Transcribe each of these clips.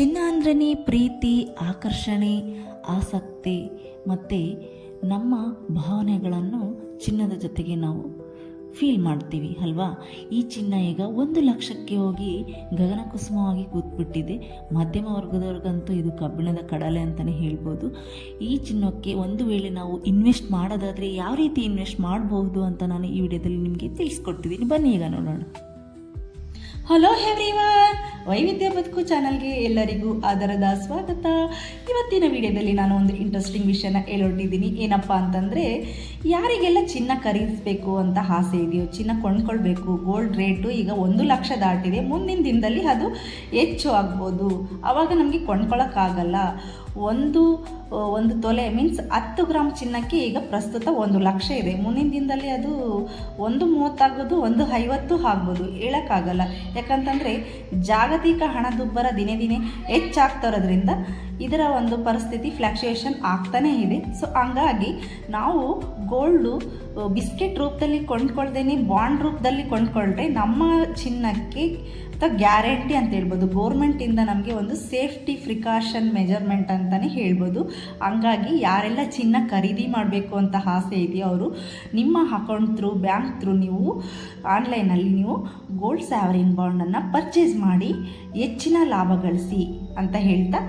ಚಿನ್ನ ಅಂದ್ರೇ ಪ್ರೀತಿ, ಆಕರ್ಷಣೆ, ಆಸಕ್ತಿ ಮತ್ತು ನಮ್ಮ ಭಾವನೆಗಳನ್ನು ಚಿನ್ನದ ಜೊತೆಗೆ ನಾವು ಫೀಲ್ ಮಾಡ್ತೀವಿ, ಅಲ್ವಾ? ಈ ಚಿನ್ನ ಈಗ ಒಂದು ಲಕ್ಷಕ್ಕೆ ಹೋಗಿ ಗಗನ ಕುಸುಮವಾಗಿ ಕೂತ್ಬಿಟ್ಟಿದೆ. ಮಧ್ಯಮ ವರ್ಗದವ್ರಿಗಂತೂ ಇದು ಕಬ್ಬಿಣದ ಕಡಲೆ ಅಂತಲೇ ಹೇಳ್ಬೋದು. ಈ ಚಿನ್ನಕ್ಕೆ ಒಂದು ವೇಳೆ ನಾವು ಇನ್ವೆಸ್ಟ್ ಮಾಡೋದಾದರೆ ಯಾವ ರೀತಿ ಇನ್ವೆಸ್ಟ್ ಮಾಡಬಹುದು ಅಂತ ನಾನು ಈ ವಿಡಿಯೋದಲ್ಲಿ ನಿಮಗೆ ತಿಳಿಸ್ಕೊಡ್ತಿದ್ದೀನಿ. ಬನ್ನಿ ಈಗ ನೋಡೋಣ. ಹಲೋ ಎವ್ರಿವನ್ ವೈವಿಧ್ಯ ಬದುಕು ಚಾನಲ್ಗೆ ಎಲ್ಲರಿಗೂ ಆದರದ ಸ್ವಾಗತ. ಇವತ್ತಿನ ವಿಡಿಯೋದಲ್ಲಿ ನಾನು ಒಂದು ಇಂಟ್ರೆಸ್ಟಿಂಗ್ ವಿಷಯನ ಹೇಳೊಟ್ಟಿದ್ದೀನಿ ಏನಪ್ಪ ಅಂತಂದರೆ, ಯಾರಿಗೆಲ್ಲ ಚಿನ್ನ ಖರೀದಿಸಬೇಕು ಅಂತ ಆಸೆ ಇದೆಯೋ, ಚಿನ್ನ ಕೊಂಡ್ಕೊಳ್ಬೇಕು ಗೋಲ್ಡ್ ರೇಟು ಈಗ ಒಂದು ಲಕ್ಷ ದಾಟಿದೆ, ಮುಂದಿನ ದಿನದಲ್ಲಿ ಅದು ಹೆಚ್ಚು ಆಗ್ಬೋದು. ಆವಾಗ ನಮಗೆ ಕೊಂಡ್ಕೊಳ್ಳೋಕ್ಕಾಗಲ್ಲ ಒಂದು ಒಂದು ತೊಲೆ ಮೀನ್ಸ್ ಹತ್ತು ಗ್ರಾಮ್ ಚಿನ್ನಕ್ಕೆ ಈಗ ಪ್ರಸ್ತುತ ಒಂದು ಲಕ್ಷ ಇದೆ. ಮುಂದಿನ ದಿನದಲ್ಲಿ ಅದು ಒಂದು ಮೂವತ್ತಾಗ್ಬೋದು ಒಂದು ಐವತ್ತು ಆಗ್ಬೋದು. ಹೇಳೋಕ್ಕಾಗಲ್ಲ. ಯಾಕಂತಂದರೆ ಜಾಗತಿಕ ಹಣದುಬ್ಬರ ದಿನೇ ದಿನೇ ಹೆಚ್ಚಾಗ್ತಿರೋದ್ರಿಂದ ಇದರ ಒಂದು ಪರಿಸ್ಥಿತಿ ಫ್ಲಕ್ಚುಯೇಷನ್ ಆಗ್ತಾನೇ ಇದೆ. ಸೊ ಹಂಗಾಗಿ ನಾವು ಗೋಲ್ಡು ಬಿಸ್ಕೆಟ್ ರೂಪದಲ್ಲಿ ಕೊಂಡ್ಕೊಳ್ದೇನೆ ಬಾಂಡ್ ರೂಪದಲ್ಲಿ ಕೊಂಡ್ಕೊಳ್ರೆ ನಮ್ಮ ಚಿನ್ನಕ್ಕೆ ಗ್ಯಾರಂಟಿ ಅಂತ ಹೇಳ್ಬೋದು. ಗೋರ್ಮೆಂಟಿಂದ ನಮಗೆ ಒಂದು ಸೇಫ್ಟಿ ಪ್ರಿಕಾಷನ್ ಮೆಜರ್ಮೆಂಟ್ ಅಂತಲೇ ಹೇಳ್ಬೋದು. ಹಂಗಾಗಿ ಯಾರೆಲ್ಲ ಚಿನ್ನ ಖರೀದಿ ಮಾಡಬೇಕು ಅಂತ ಆಸೆ ಇದೆಯೋ ಅವರು, ನಿಮ್ಮ ಅಕೌಂಟ್ ಥ್ರೂ ಬ್ಯಾಂಕ್ ಥ್ರೂ ನೀವು ಆನ್ಲೈನಲ್ಲಿ ನೀವು ಗೋಲ್ಡ್ ಸ್ಯಾವರಿನ್ ಬಾಂಡನ್ನು ಪರ್ಚೇಸ್ ಮಾಡಿ ಹೆಚ್ಚಿನ ಲಾಭ ಗಳಿಸಿ ಅಂತ ಹೇಳ್ತಾ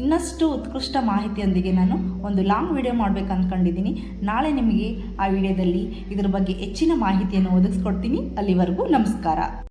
ಇನ್ನಷ್ಟು ಉತ್ಕೃಷ್ಟ ಮಾಹಿತಿಯೊಂದಿಗೆ ನಾನು ಒಂದು ಲಾಂಗ್ ವಿಡಿಯೋ ಮಾಡಬೇಕು ಅಂದ್ಕೊಂಡಿದ್ದೀನಿ ನಾಳೆ ನಿಮಗೆ ಆ ವಿಡಿಯೋದಲ್ಲಿ ಇದ್ರ ಬಗ್ಗೆ ಹೆಚ್ಚಿನ ಮಾಹಿತಿಯನ್ನು ಒದಗಿಸ್ಕೊಡ್ತೀನಿ ಅಲ್ಲಿವರೆಗೂ ನಮಸ್ಕಾರ.